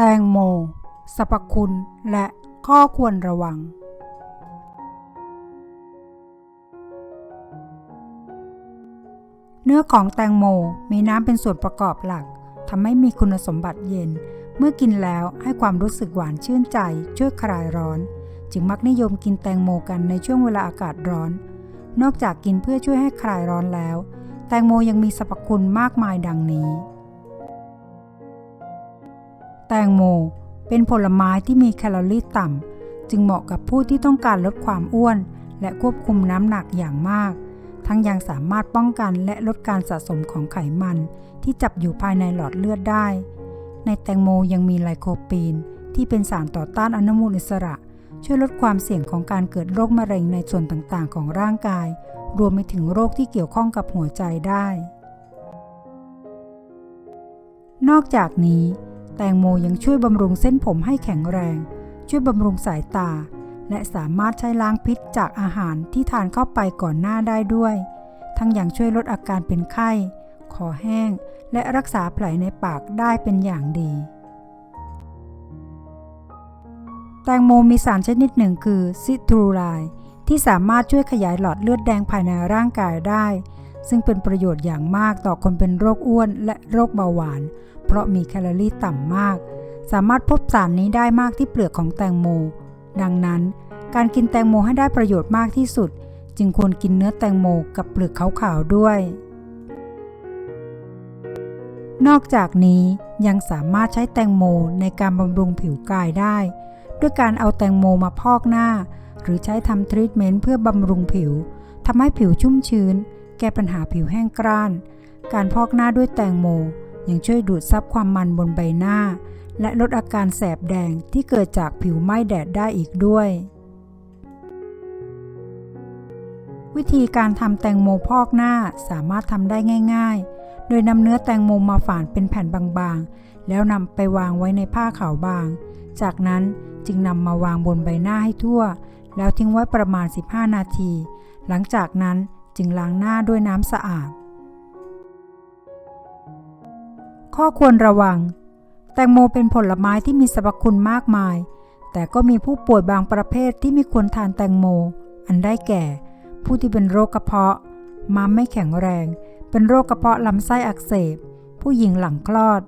แตงโมสรรพคุณและข้อควรระวัง เนื้อของแตงโมมีน้ำเป็นส่วนประกอบหลักทำให้มีคุณสมบัติเย็น เมื่อกินแล้วให้ความรู้สึกหวานชื่นใจ ช่วยคลายร้อน จึงมักนิยมกินแตงโมกันในช่วงเวลาอากาศร้อน นอกจากกินเพื่อช่วยให้คลายร้อนแล้ว แตงโมยังมีสรรพคุณมากมายดังนี้ แตงโม เป็นผลไม้ที่มีแคลอรี่ต่ำ จึงเหมาะกับผู้ที่ต้องการลดความอ้วน และควบคุมน้ำหนักอย่างมาก ทั้งยังสามารถป้องกันและลดการสะสมของไขมัน ที่จับอยู่ภายในหลอดเลือดได้ ในแตงโมยังมีไลโคปีน ที่เป็นสารต่อต้านอนุมูลอิสระ ช่วยลดความเสี่ยงของการเกิดโรคมะเร็งในส่วนต่างๆ ของร่างกาย รวมไปถึงโรคที่เกี่ยวข้องกับหัวใจได้ นอกจากนี้ แตงโมยังช่วยบำรุงเส้นผมให้แข็งแรง ช่วยบำรุงสายตา และสามารถใช้ล้างพิษจากอาหารที่ทานเข้าไปก่อนหน้าได้ด้วย ทั้งยังช่วยลดอาการเป็นไข้ คอแห้ง และรักษาแผลในปากได้เป็นอย่างดี แตงโมมีสารชนิดหนึ่งคือซิตรูไลที่สามารถช่วยขยายหลอดเลือดแดงภายในร่างกายได้ ซึ่งเป็นประโยชน์อย่างมากต่อคนเป็นโรคอ้วนและโรคเบาหวาน เพราะมีแคลอรี่ต่ำมาก สามารถพบสารนี้ได้มากที่เปลือกของแตงโม ดังนั้น การกินแตงโมให้ได้ประโยชน์มากที่สุด จึงควรกินเนื้อแตงโมกับเปลือกขาวๆด้วย นอกจากนี้ยังสามารถใช้แตงโมในการบำรุงผิวกายได้ ด้วยการเอาแตงโมมาพอกหน้า หรือใช้ทำทรีทเมนต์เพื่อบำรุงผิวทำให้ผิวชุ่มชื้น แก้ปัญหาผิวแห้งกร้าน การพอกหน้าด้วยแตงโม ยังช่วยดูดซับความมันบนใบหน้า และลดอาการแสบแดงที่เกิดจากผิวไหม้แดดได้อีกด้วย วิธีการทำแตงโมพอกหน้าสามารถทำได้ง่าย ๆ โดยนำเนื้อแตงโมมาฝานเป็นแผ่นบางๆ แล้วนำไปวางไว้ในผ้าขาวบาง จากนั้นจึงนำมาวางบนใบหน้าให้ทั่ว แล้วทิ้งไว้ประมาณ 15 นาที หลังจากนั้น จึงล้างหน้าด้วยน้ำสะอาด ข้อควรระวัง แตงโมเป็นผลไม้ที่มีสรรพคุณมากมาย แต่ก็มีผู้ป่วยบางประเภทที่ไม่ควรทานแตงโม อันได้แก่ ผู้ที่เป็นโรคกระเพาะ ม้ามไม่แข็งแรง เป็นโรคกระเพาะลำไส้อักเสบ ผู้หญิงหลังคลอด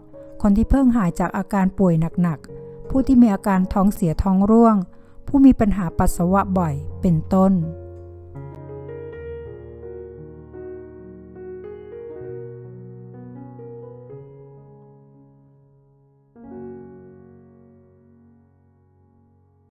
คนที่เพิ่งหายจากอาการป่วยหนักๆ ผู้ที่มีอาการท้องเสียท้องร่วงผู้มีปัญหาปัสสาวะบ่อยเป็นต้น